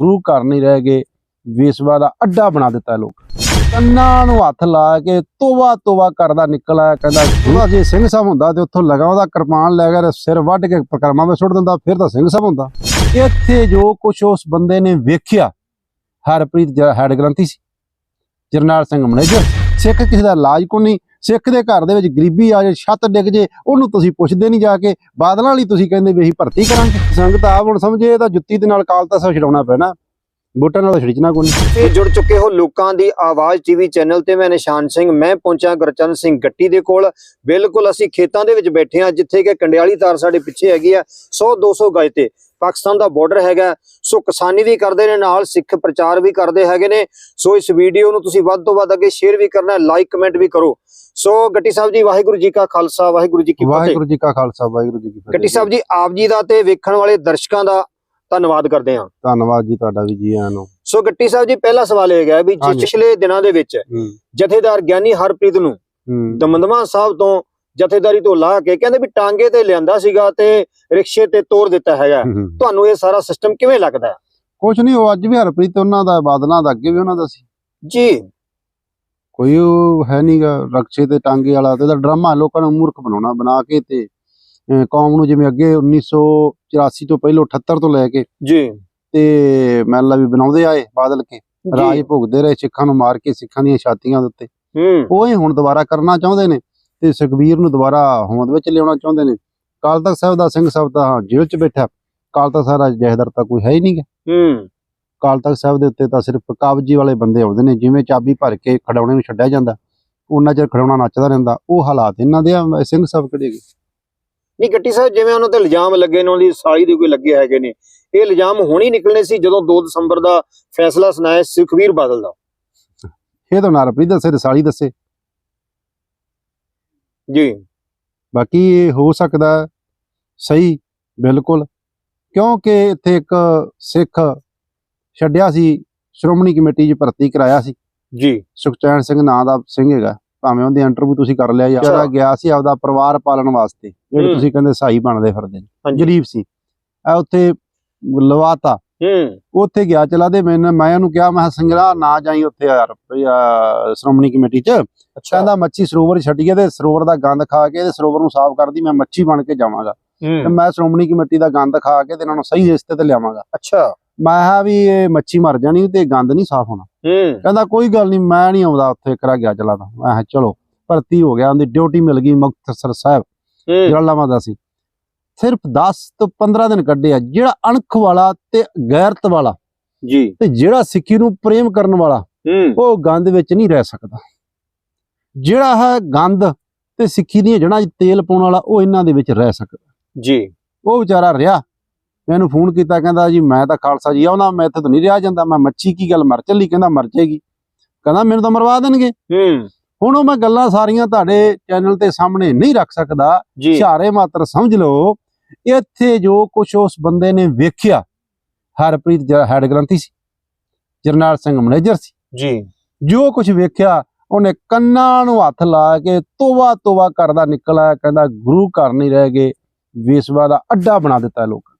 ਗੁਰੂ ਘਰ ਨਹੀਂ ਰਹਿ ਗਏ, ਵੇਸਵਾ ਦਾ ਅੱਡਾ ਬਣਾ ਦਿੱਤਾ ਲੋਕ। ਕੰਨਾਂ ਨੂੰ ਹੱਥ ਲਾ ਕੇ ਤੋਵਾ ਤੋਵਾ ਕਰਦਾ ਨਿਕਲ ਆਇਆ, ਕਹਿੰਦਾ ਉਹਦਾ ਜੇ ਸਿੰਘ ਸਾਹਿਬ ਹੁੰਦਾ ਤੇ ਉੱਥੋਂ ਲਗਾ ਉਹਦਾ ਕਿਰਪਾਨ ਲੈ ਕੇ ਸਿਰ ਵੱਢ ਕੇ ਪ੍ਰਕਰਮਾਂ ਵਿੱਚ ਸੁੱਟ ਦਿੰਦਾ, ਫਿਰ ਤਾਂ ਸਿੰਘ ਸਾਹਿਬ ਹੁੰਦਾ। ਇੱਥੇ ਜੋ ਕੁਝ ਉਸ ਬੰਦੇ ਨੇ ਵੇਖਿਆ, ਹਰਪ੍ਰੀਤ ਜਿਹੜਾ ਹੈਡ ਗ੍ਰੰਥੀ ਸੀ, ਜਰਨੈਲ ਸਿੰਘ ਮੈਨੇਜਰ, ਸਿੱਖ ਕਿਸੇ ਦਾ ਇਲਾਜ ਕੋ ਨਹੀਂ ਸਿੱਖ ਦੇ ਘਰ ਦੇ ਵਿੱਚ ਗਰੀਬੀ ਆ ਜੇ, ਛੱਤ ਡਿੱਗ ਜੇ, ਉਹਨੂੰ ਤੁਸੀਂ ਪੁੱਛਦੇ ਨਹੀਂ ਜਾ ਕੇ। ਬਾਦਲਾਂ ਵਾਲੀ ਤੁਸੀਂ ਕਹਿੰਦੇ ਵੀ ਅਸੀਂ ਭਰਤੀ ਕਰਾਂਗੇ। ਸੰਗਤ ਆਪ ਹੁਣ ਸਮਝੇ ਤਾਂ ਜੁੱਤੀ ਦੇ ਨਾਲ ਕਾਲ ਤਾਂ ਸਭ ਛਡਾਉਣਾ ਪੈਣਾ। ਬੂਟਾਂ ਨਾਲ ਛਿੜਚਣਾ ਕੋਈ ਨਹੀਂ। ਤੇ ਜੁੜ ਚੁੱਕੇ ਹੋ ਲੋਕਾਂ ਦੀ ਆਵਾਜ਼ ਟੀਵੀ ਚੈਨਲ ਤੇ। ਮੈਂ ਨਿਸ਼ਾਨ ਸਿੰਘ, ਮੈਂ ਪਹੁੰਚਿਆ ਗੁਰਚਰਨ ਸਿੰਘ ਗੱਟੀ ਦੇ ਕੋਲ। ਬਿਲਕੁਲ ਅਸੀਂ ਖੇਤਾਂ ਦੇ ਵਿੱਚ ਬੈਠੇ ਹਾਂ, ਜਿੱਥੇ ਕਿ ਕੰਡਿਆਲੀ ਤਾਰ ਸਾਡੇ ਪਿੱਛੇ ਹੈਗੀ ਆ 100 200 ਗਜ ਤੇ। ਪਾਕਿਸਤਾਨ ਦਾ ਬਾਰਡਰ ਹੈਗਾ ਸੋ ਕਿਸਾਨੀ ਵੀ ਕਰਦੇ ਨੇ ਨਾਲ ਸਿੱਖ ਪ੍ਰਚਾਰ ਵੀ ਕਰਦੇ ਹੈਗੇ ਨੇ। ਸੋ ਇਸ ਵੀਡੀਓ ਨੂੰ ਤੁਸੀਂ ਵੱਧ ਤੋਂ ਵੱਧ ਅੱਗੇ ਸ਼ੇਅਰ ਵੀ ਕਰਨਾ ਲਾਈਕ ਕਮੈਂਟ ਵੀ ਕਰੋ। ਸੋ ਗੱਟੀ ਸਾਹਿਬ ਜੀ ਵਾਹਿਗੁਰੂ ਜੀ ਕਾ ਖਾਲਸਾ ਵਾਹਿਗੁਰੂ ਜੀ ਕੀ ਫਤਿਹ। ਵਾਹਿਗੁਰੂ ਜੀ ਕਾ ਖਾਲਸਾ ਵਾਹਿਗੁਰੂ ਜੀ ਕੀ ਫਤਿਹ ਗੱਟੀ ਸਾਹਿਬ ਜੀ ਆਪ ਜੀ ਦਾ ਤੇ ਵੇਖਣ ਵਾਲੇ ਦਰਸ਼ਕਾਂ ਦਾ ਧੰਨਵਾਦ ਕਰਦੇ ਹਾਂ। ਧੰਨਵਾਦ ਜੀ ਤੁਹਾਡਾ ਵੀ ਜੀ ਆਇਆਂ ਨੂੰ। ਸੋ ਗੱਟੀ ਸਾਹਿਬ ਜੀ ਪਹਿਲਾ ਸਵਾਲ ਇਹ ਹੈ ਵੀ। ਪਿਛਲੇ ਦਿਨਾਂ ਦੇ ਵਿੱਚ ਜਥੇਦਾਰ ਗਿਆਨੀ ਹਰਪ੍ਰੀਤ ਨੂੰ ਦਮਦਮਾ ਸਾਹਿਬ ਤੋਂ ਜਥੇਦਾਰੀ ਤੋਂ ਲਾ ਕੇ ਕਹਿੰਦੇ ਵੀ ਟਾਂਗੇ ਤੇ ਲਿਆਂਦਾ ਸੀਗਾ ਤੇ ਰਿਕਸ਼ੇ ਤੇ ਤੋਰ ਦਿੱਤਾ ਹੈਗਾ। ਤੁਹਾਨੂੰ ਇਹ ਸਾਰਾ ਸਿਸਟਮ ਕਿਵੇਂ ਲੱਗਦਾ? ਕੁਛ ਨਹੀਂ ਉਹ ਅੱਜ ਵੀ ਹਰਪ੍ਰੀਤ ਉਹਨਾਂ ਦਾ ਬਾਦਲਾਂ ਦਾ ਅੱਗੇ ਵੀ ਉਹਨਾਂ ਦਾ ਸੀ। ਜੀ। ਕੋਈ ਉਹ ਹੈ ਨਹੀਂਗਾ ਰਕਸ਼ੇ ਤੇ ਟਾਂਗੇ ਵਾਲਾ ਤੇ ਇਹਦਾ ਡਰਾਮਾ ਲੋਕਾਂ ਨੂੰ ਮੂਰਖ ਬਣਾਉਣਾ ਬਣਾ ਕੇ ਤੇ ਕੌਮ ਨੂੰ ਜਿਵੇਂ ਅੱਗੇ 1984 ਤੋਂ ਪਹਿਲਾਂ 78 ਤੋਂ ਲੈ ਕੇ ਜੀ। ਤੇ ਮੈਲਾ ਵੀ ਬਣਾਉਂਦੇ ਆਏ ਬਾਦਲ ਕੇ। ਰਾਜ ਭੋਗਦੇ ਰਹੇ ਸਿੱਖਾਂ ਨੂੰ ਮਾਰ ਕੇ ਸਿੱਖਾਂ ਦੀਆਂ ਛਾਤੀਆਂ ਦੇ ਉੱਤੇ। ਹੂੰ। ਉਹ ਹੀ ਹੁਣ ਦੁਬਾਰਾ ਕਰਨਾ ਚਾਹੁੰਦੇ ਨੇ। ਤੇ ਸੁਖਬੀਰ ਨੂੰ ਦੁਬਾਰਾ ਹੋਂਦ ਵਿੱਚ ਲਿਆਉਣਾ ਚਾਹੁੰਦੇ ਨੇ। ਕਾਲ ਤਖਤ ਸਾਹਿਬ ਦਾ ਸਿੰਘ ਸਾਹਿਬ ਤਾਂ ਜੇਲ੍ਹ 'ਚ ਬੈਠਾ। ਕਾਲ ਤਖਤ ਸਾਹਿਬ ਦਾ ਜਹਦਰ ਤਾਂ ਕੋਈ ਹੈ ਹੀ ਨਹੀਂਗਾ ਹੂੰ। ਕਾਲ ਤਖਤ ਸਾਹਿਬ ਦੇ ਉੱਤੇ ਤਾਂ ਸਿਰਫ ਕਾਬਜੀ ਵਾਲੇ ਬੰਦੇ ਆਉਂਦੇ ਨੇ ਜਿਵੇਂ ਚਾਬੀ ਭਰ ਕੇ ਖਡਾਉਣੇ ਨੂੰ ਛੱਡਿਆ ਜਾਂਦਾ। ਉਹਨਾਂ ਚਿਰ ਖਡਾਉਣਾ ਨੱਚਦਾ ਰਹਿੰਦਾ। ਉਹ ਹਾਲਾਤ ਇਹਨਾਂ ਦੇ ਆ ਸਿੰਘ ਸਾਹਿਬ ਕਿਹੜੇ ਨਹੀਂ ਗੱਟੀ ਸਾਹਿਬ ਜਿਵੇਂ ਉਹਨਾਂ ਤੇ ਇਲਜ਼ਾਮ ਲੱਗੇ ਨੇ ਉਹਨਾਂ ਦੀ ਸਾਲੀ ਦੇ ਕੋਈ ਲੱਗੇ ਹੈਗੇ ਨੇ। ਇਹ ਇਲਜ਼ਾਮ ਹੁਣ ਹੀ ਨਿਕਲਣੇ ਸੀ ਜਦੋਂ 2 ਦਸੰਬਰ ਦਾ ਫੈਸਲਾ ਸੁਣਾਇਆ ਸੁਖਵੀਰ ਬਾਦਲ ਦਾ। ਇਹ ਤਾਂ ਨਰਪ੍ਰੀਤ ਦੱਸੇ ਰਸਾਲੀ ਦੱਸੇ। ਜੀ। ਬਾਕੀ ਇਹ ਹੋ ਸਕਦਾ ਸਹੀ ਬਿਲਕੁਲ। ਕਿਉਂਕਿ ਇੱਥੇ ਇੱਕ ਸਿੱਖ ਛੱਡਿਆ ਸੀ ਸ਼੍ਰੋਮਣੀ ਕਮੇਟੀ 'ਚ ਭਰਤੀ ਕਰਾਇਆ ਸੀ। ਜੀ। ਸੁਖਚੈਨ ਸਿੰਘ ਨਾਂ ਦਾ ਸਿੰਘ ਹੈਗਾ। ਭਾਵੇਂ ਉਹਦੀ ਇੰਟਰਵਿਊ ਤੁਸੀਂ ਕਰ ਲਿਆ। ਜਿਹੜਾ ਗਿਆ ਸੀ ਆਪਦਾ ਪਰਿਵਾਰ ਪਾਲਣ ਵਾਸਤੇ ਜਿਹੜੇ। ਤੁਸੀਂ ਕਹਿੰਦੇ ਸਹਾਈ ਬਣਦੇ ਫਿਰਦੇ ਨੇ। ਗਰੀਬ ਸੀ। ਆ ਉੱਥੇ ਲਵਾਤਾ। ਹੂੰ। ਉੱਥੇ ਗਿਆ ਚਲਾ ਦੇ ਮੈਂ ਮੈਂ ਉਹਨੂੰ ਕਿਹਾ ਮੈਂ ਸੰਗਰਾ ਨਾ ਜਾਈ ਉੱਥੇ ਯਾਰ ਸ਼੍ਰੋਮਣੀ ਕਮੇਟੀ 'ਚ। ਕਹਿੰਦਾ ਮੱਛੀ ਸਰੋਵਰ ਛੱਡੀਏ ਤੇ ਸਰੋਵਰ ਦਾ ਗੰਦ ਖਾ ਕੇ ਤੇ ਸਰੋਵਰ ਨੂੰ ਸਾਫ਼ ਕਰਦੀ ਮੈਂ ਮੱਛੀ ਬਣ ਕੇ ਜਾਵਾਂਗਾ। ਤੇ ਮੈਂ ਸ਼੍ਰੋਮਣੀ ਕਮੇਟੀ ਦਾ ਗੰਦ ਖਾ ਕੇ ਤੇ ਇਹਨਾਂ ਨੂੰ ਸਹੀ ਰਿਸ਼ਤੇ ਤੇ ਲਿਆਵਾਂਗਾ। ਅੱਛਾ। ਮੈਂ ਕਿਹਾ ਵੀ ਇਹ ਮੱਛੀ ਮਰ ਜਾਣੀ ਤੇ ਗੰਦ ਨਹੀਂ ਸਾਫ਼ ਹੋਣਾ। ਹੂੰ। ਕਹਿੰਦਾ ਕੋਈ ਗੱਲ ਨਹੀਂ ਮੈਂ ਨਹੀਂ ਆਉਂਦਾ ਉੱਥੇ ਕਰਾ ਗਿਆ ਚਲਾ ਤਾਂ ਮੈਂ ਕਿਹਾ ਚਲੋ ਭਰਤੀ ਹੋ ਗਿਆ ਉਹਦੀ ਡਿਊਟੀ ਮਿਲ ਗਈ ਮੁਕਤਸਰ ਸਾਹਿਬ। ਜਲਾਲਾਬਾਦ ਸੀ। ਸਿਰਫ 10 ਤੋਂ 15 ਦਿਨ ਕੱਢੇ ਆ ਜਿਹੜਾ ਅਣਖ ਵਾਲਾ ਤੇ ਗੈਰਤ ਵਾਲਾ ਜੀ। ਤੇ ਜਿਹੜਾ ਸਿੱਖੀ ਨੂੰ ਪ੍ਰੇਮ ਕਰਨ ਵਾਲਾ ਉਹ ਗੰਦ ਵਿੱਚ ਨਹੀਂ ਰਹਿ ਸਕਦਾ। ਜਿਹੜਾ ਹੈ ਗੰਦ ਤੇ ਸਿੱਖੀ ਦੀਆਂ ਜੜ੍ਹਾਂ 'ਚ ਤੇਲ ਪਾਉਣ ਵਾਲਾ ਉਹ ਇਹਨਾਂ ਦੇ ਵਿੱਚ ਰਹਿ ਸਕਦਾ। ਜੀ। ਉਹ ਵਿਚਾਰਾ ਰਿਹਾ ਮੈਨੂੰ ਫੋਨ ਕੀਤਾ ਕਹਿੰਦਾ ਜੀ ਮੈਂ ਤਾਂ ਖਾਲਸਾ ਜੀ ਆਉਣਾ ਮੈਂ ਇੱਥੇ ਤਾਂ ਨਹੀਂ ਰਿਹਾ ਜਾਂਦਾ ਮੈਂ ਮੱਛੀ ਕੀ ਗੱਲ ਮਰ ਚੱਲੀ ਕਹਿੰਦਾ ਮਰ ਜਾਏਗੀ। ਕਹਿੰਦਾ ਮੈਨੂੰ ਤਾਂ ਮਰਵਾ ਦੇਣਗੇ। ਹੂੰ। ਹੁਣ ਉਹ ਮੈਂ ਗੱਲਾਂ ਸਾਰੀਆਂ ਤੁਹਾਡੇ ਚੈਨਲ ਤੇ ਸਾਹਮਣੇ ਨਹੀਂ ਰੱਖ ਸਕਦਾ। ਇਸ਼ਾਰੇ ਮਾਤਰ ਸਮਝ ਲਓ ਇੱਥੇ ਜੋ ਕੁਝ ਉਸ ਬੰਦੇ ਨੇ ਵੇਖਿਆ ਹਰਪ੍ਰੀਤ ਜਿਹੜਾ ਹੈਡ ਗ੍ਰੰਥੀ ਸੀ ਜਰਨੈਲ ਸਿੰਘ ਮੈਨੇਜਰ ਸੀ। ਜੀ। ਜੋ ਕੁਝ ਵੇਖਿਆ ਉਹਨੇ ਕੰਨਾਂ ਨੂੰ ਹੱਥ ਲਾ ਕੇ ਤੋਵਾ ਤੋਵਾ ਕਰਦਾ ਨਿਕਲ ਆਇਆ ਕਹਿੰਦਾ ਗੁਰੂ ਘਰ ਨਹੀਂ ਰਹਿ ਗਏ ਵੇਸਵਾ ਦਾ ਅੱਡਾ ਬਣਾ ਦਿੱਤਾ ਲੋਕਾਂ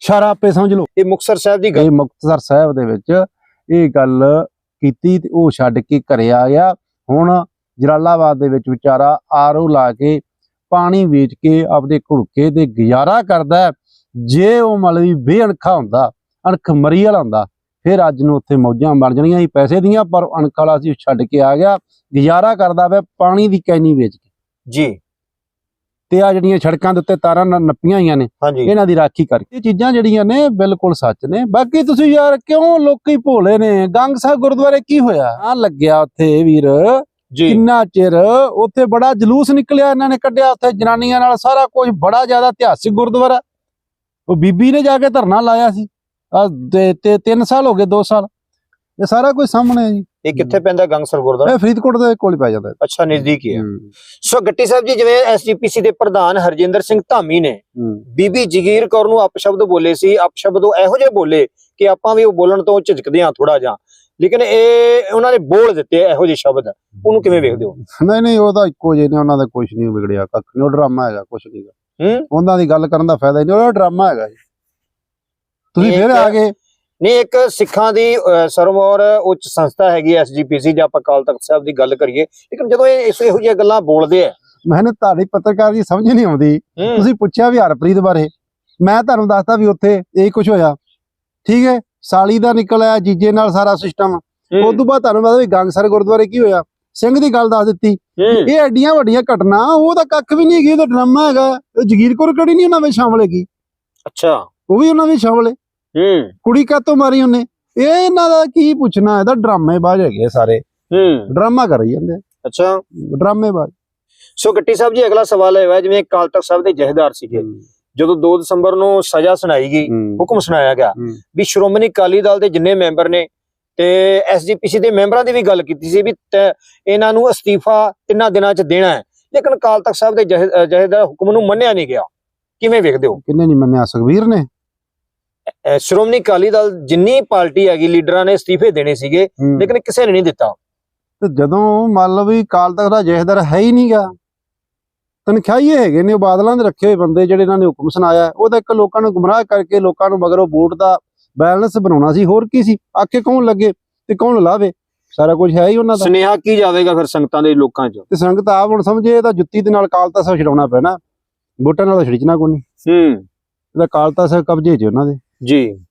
ਸ਼ਰਾਬ ਆਪੇ ਸਮਝ ਲਓ। ਇਹ ਮੁਕਤਸਰ ਸਾਹਿਬ ਦੀ ਗੱਲ। ਇਹ ਮੁਕਤਸਰ ਸਾਹਿਬ ਦੇ ਵਿੱਚ ਇਹ ਗੱਲ ਕੀਤੀ ਤੇ ਉਹ ਛੱਡ ਕੇ ਘਰੇ ਆ ਗਿਆ। ਹੁਣ ਜਲਾਲਾਬਾਦ ਦੇ ਵਿੱਚ ਵਿਚਾਰਾ ਆਰਓ ਲਾ ਕੇ ਪਾਣੀ ਵੇਚ ਕੇ ਆਪਦੇ ਘੁੜਕੇ ਤੇ ਗੁਜ਼ਾਰਾ ਕਰਦਾ। ਜੇ ਉਹ ਮਤਲਬ ਵੀ ਬੇਅਣਖਾ ਹੁੰਦਾ ਅਣਖ ਮਰੀ ਵਾਲਾ ਹੁੰਦਾ ਫਿਰ ਅੱਜ ਨੂੰ ਉੱਥੇ ਮੌਜਾਂ ਬਣ ਜਾਣੀਆਂ ਸੀ ਪੈਸੇ ਦੀਆਂ ਪਰ ਅਣਖ ਵਾਲਾ ਸੀ ਛੱਡ ਕੇ ਆ ਗਿਆ ਗੁਜ਼ਾਰਾ ਕਰਦਾ ਵੇ ਪਾਣੀ ਦੀ ਕੈਨੀ ਵੇਚ ਕੇ। ਜੀ। ਤੇ ਆ ਜਿਹੜੀਆਂ ਸੜਕਾਂ ਦੇ ਉੱਤੇ ਤਾਰਾਂ ਨ- ਨੱਪੀਆਂ ਹੋਈਆਂ ਨੇ ਇਹਨਾਂ ਦੀ ਰਾਖੀ ਕਰਕੇ। ਇਹ ਚੀਜ਼ਾਂ ਜਿਹੜੀਆਂ ਨੇ ਬਿਲਕੁਲ ਸੱਚ ਨੇ। ਬਾਕੀ ਤੁਸੀਂ ਯਾਰ ਕਿਉਂ ਲੋਕੀ ਭੋਲੇ ਨੇ? ਗੰਗ ਸਾਹਿਬ ਗੁਰਦੁਆਰੇ ਕੀ ਹੋਇਆ? ਆ ਲੱਗਿਆ ਉੱਥੇ ਵੀਰ। ਕਿੰਨਾ ਚਿਰ ਉੱਥੇ ਬੜਾ ਜਲੂਸ ਨਿਕਲਿਆ ਇਹਨਾਂ ਨੇ ਕੱਢਿਆ ਉੱਥੇ ਜਨਾਨੀਆਂ ਨਾਲ ਸਾਰਾ ਕੁਝ ਬੜਾ ਜ਼ਿਆਦਾ ਇਤਿਹਾਸਿਕ ਗੁਰਦੁਆਰਾ। ਉਹ ਬੀਬੀ ਨੇ ਜਾ ਕੇ ਧਰਨਾ ਲਾਇਆ ਸੀ। ਆ ਤੇ 3 ਸਾਲ ਹੋ ਗਏ 2 ਸਾਲ। ਇਹ ਸਾਰਾ ਕੁਝ ਸਾਹਮਣੇ ਹੈ ਜੀ। ਇਹ ਕਿੱਥੇ ਪੈਂਦਾ ਗੰਗਸਰ ਗੁਰਦੁਆਰਾ? ਇਹ ਫਰੀਦਕੋਟ ਦੇ ਕੋਲ ਹੀ ਪੈ ਜਾਂਦਾ। ਅੱਛਾ ਨਜ਼ਦੀਕ ਹੀ ਹੈ। ਸੋ ਗੱਟੀ ਸਾਹਿਬ ਜੀ ਜਿਵੇਂ ਐਸਜੀਪੀਸੀ ਦੇ ਪ੍ਰਧਾਨ ਹਰਜਿੰਦਰ ਸਿੰਘ ਧਾਮੀ ਨੇ ਬੀਬੀ ਜਗੀਰ ਕੌਰ ਨੂੰ ਅਪਸ਼ਬਦ ਬੋਲੇ ਸੀ। ਅਪਸ਼ਬਦ ਉਹ ਇਹੋ ਜਿਹੇ ਬੋਲੇ ਕਿ ਆਪਾਂ ਵੀ ਉਹ ਬੋਲਣ ਤੋਂ ਝਿਜਕਦੇ ਹਾਂ ਥੋੜਾ ਜਿਹਾ। ਲੇਕਿਨ ਇਹ ਉਹਨਾਂ ਨੇ ਬੋਲ ਦਿੱਤੇ ਇਹੋ ਜਿਹੇ ਸ਼ਬਦ। ਉਹਨੂੰ ਕਿਵੇਂ ਵੇਖਦੇ ਹੋ? ਨਹੀਂ ਨਹੀਂ ਉਹ ਤਾਂ ਇੱਕੋ ਜਿਹੇ ਨੇ ਉਹਨਾਂ ਦਾ ਕੁਝ ਨਹੀਂ ਵਿਗੜਿਆ ਕੱਖ ਨਹੀਂ ਉਹ ਡਰਾਮਾ ਹੈਗਾ ਕੁਝ ਨਹੀਂ ਹੂੰ? ਉਹਨਾਂ ਦੀ ਗੱਲ ਕਰਨ ਦਾ ਫਾਇਦਾ ਨਹੀਂ ਉਹ ਡਰਾਮਾ ਹੈਗਾ ਜੀ। ਤੁਸੀਂ ਫਿਰ ਆ ਗਏ ਨਹੀਂ ਇੱਕ ਸਿੱਖਾਂ ਦੀ ਸਰਵੋਰ ਉੱਚ ਸੰਸਥਾ ਹੈਗੀ ਐਸਜੀਪੀਸੀ ਜੇ ਆਪਾਂ ਅਕਾਲ ਤਖਤ ਸਾਹਿਬ ਦੀ ਗੱਲ ਕਰੀਏ। ਲੇਕਿਨ ਜਦੋਂ ਇਹ ਇਸ ਇਹੋ ਜਿਹੀਆਂ ਗੱਲਾਂ ਬੋਲਦੇ ਆ। ਮੈਨੂੰ ਤੁਹਾਡੀ ਪੱਤਰਕਾਰ ਦੀ ਸਮਝ ਨਹੀਂ ਆਉਂਦੀ। ਤੁਸੀਂ ਪੁੱਛਿਆ ਵੀ ਹਰਪ੍ਰੀਤ ਬਾਰੇ। ਮੈਂ ਤੁਹਾਨੂੰ ਦੱਸਦਾ ਵੀ ਉੱਥੇ ਇਹ ਕੁਝ ਹੋਇਆ। ਠੀਕ ਹੈ? ਸਾਲੀ ਦਾ ਨਿਕਲ ਆਇਆ ਜੀਜੇ ਨਾਲ ਸਾਰਾ ਸਿਸਟਮ ਉਸ ਤੋਂ ਬਾਅਦ ਤੁਹਾਨੂੰ ਪਤਾ ਵੀ ਗੰਗਸਰ ਗੁਰਦੁਆਰੇ ਕੀ ਹੋਇਆ? ਸਿੰਘ ਦੀ ਗੱਲ ਦੱਸ ਦਿੱਤੀ। ਇਹ ਐਡੀਆਂ ਵੱਡੀਆਂ ਘਟਨਾ ਉਹ ਤਾਂ ਕੱਖ ਵੀ ਨਹੀਂ ਹੈਗੀ ਉਹ ਤਾਂ ਡਰਾਮਾ ਹੈਗਾ। ਉਹ ਜਗੀਰ ਕੌਰ ਕਿਹੜੀ ਨਹੀਂ ਉਹਨਾਂ ਵਿੱਚ ਸ਼ਾਮਲ ਹੈਗੀ? ਅੱਛਾ। ਉਹ ਵੀ ਉਹਨਾਂ ਵਿੱਚ ਸ਼ਾਮਲ ਹੈ। ਹੂੰ। ਕੁੜੀ ਕਾਤੋਂ ਮਾਰੀ ਉਹਨੇ? ਇਹ ਇਹਨਾਂ ਦਾ ਕੀ ਪੁੱਛਣਾ ਇਹਦਾ ਡਰਾਮੇਬਾਜ਼ ਹੈਗੇ ਸਾਰੇ। ਹੂੰ। ਡਰਾਮਾ ਕਰੀ ਜਾਂਦੇ ਅੱਛਾ। ਡਰਾਮੇਬਾਜ਼। ਸੋ ਗੱਟੀ ਸਾਹਿਬ ਜੀ ਅਗਲਾ ਸਵਾਲ ਹੈ ਜਿਵੇਂ ਅਕਾਲ ਤਖਤ ਸਾਹਿਬ ਦੇ ਜਹੇਦਾਰ ਸੀਗੇ। ਜਦੋਂ 2 ਦਸੰਬਰ ਨੂੰ ਸਜ਼ਾ ਸੁਣਾਈ ਗਈ। ਹੁਕਮ ਸੁਣਾਇਆ ਗਿਆ। ਵੀ ਸ਼੍ਰੋਮਣੀ ਅਕਾਲੀ ਦਲ ਦੇ ਜਿੰਨੇ ਮੈਂਬਰ ਨੇ ਤੇ ਐਸਜੀਪੀਸੀ ਦੇ ਮੈਂਬਰਾਂ ਦੀ ਵੀ ਗੱਲ ਕੀਤੀ ਸੀ ਵੀ ਇਹਨਾਂ ਨੂੰ ਅਸਤੀਫਾ ਤਿੰਨਾਂ ਦਿਨਾਂ 'ਚ ਦੇਣਾ ਹੈ ਲੇਕਿਨ ਅਕਾਲ ਤਖਤ ਸਾਹਿਬ ਦੇ ਜਹੇਦਾਰ ਹੁਕਮ ਨੂੰ ਮੰਨਿਆ ਨਹੀਂ ਗਿਆ ਕਿਵੇਂ ਵੇਖਦੇ ਹੋ ਕਿੰਨੇ ਨਹੀਂ ਮੰਨਿਆ ਸੁਖਵੀਰ ਨੇ ਸ਼੍ਰੋਮਣੀ ਅਕਾਲੀ ਦਲ ਜਿੰਨੀ ਪਾਰਟੀ ਹੈਗੀ ਲੀਡਰਾਂ ਨੇ ਅਸਤੀਫੇ ਦੇਣੇ ਸੀਗੇ। ਲੇਕਿਨ ਕਿਸੇ ਨੇ ਨਹੀਂ ਦਿੱਤਾ ਤੇ ਜਦੋਂ ਮੰਨ ਲਓ ਵੀ ਕਾਲ ਤੱਕ ਦਾ ਜਹੇਦਾਰ ਹੈ ਹੀ ਨਹੀਂਗਾ ਤਨਖਾਹੀਏ ਹੈਗੇ ਨੇ ਉਹ ਬਾਦਲਾਂ ਦੇ ਰੱਖੇ ਹੋਏ ਬੰਦੇ ਜਿਹੜੇ ਇਹਨਾਂ ਨੇ ਹੁਕਮ ਸੁਣਾਇਆ ਉਹ ਤਾਂ ਇੱਕ ਲੋਕਾਂ ਨੂੰ ਗੁੰਮਰਾਹ ਕਰਕੇ ਲੋਕਾਂ ਨੂੰ ਮਗਰੋਂ ਵੋਟ ਦਾ ਬੈਲੈਂਸ ਬਣਾਉਣਾ ਸੀ ਹੋਰ ਕੀ ਸੀ? ਆਖੇ ਕੌਣ ਲੱਗੇ ਤੇ ਕੌਣ ਲਾਵੇ? ਸਾਰਾ ਕੁਝ ਹੈ ਹੀ ਉਹਨਾਂ ਦਾ। ਸੁਨੇਹਾ ਕੀ ਜਾਵੇਗਾ ਫਿਰ ਸੰਗਤਾਂ ਦੇ ਲੋਕਾਂ 'ਚ? ਤੇ ਸੰਗਤ ਆਪ ਹੁਣ ਸਮਝੇ ਇਹ ਤਾਂ ਜੁੱਤੀ ਦੇ ਨਾਲ ਕਾਲ ਤਖਤ ਛਡਾਉਣਾ ਪੈਣਾ। ਵੋਟਾਂ ਨਾਲ ਛਿੜਚਣਾ ਕੋਈ ਨਹੀਂ। ਹੂੰ। ਇਹਦਾ ਕਾਲ ਤਖਤ ਕਬਜ਼ੇ 'ਚ ਉਹਨਾਂ ਦੇ। ਜੀ।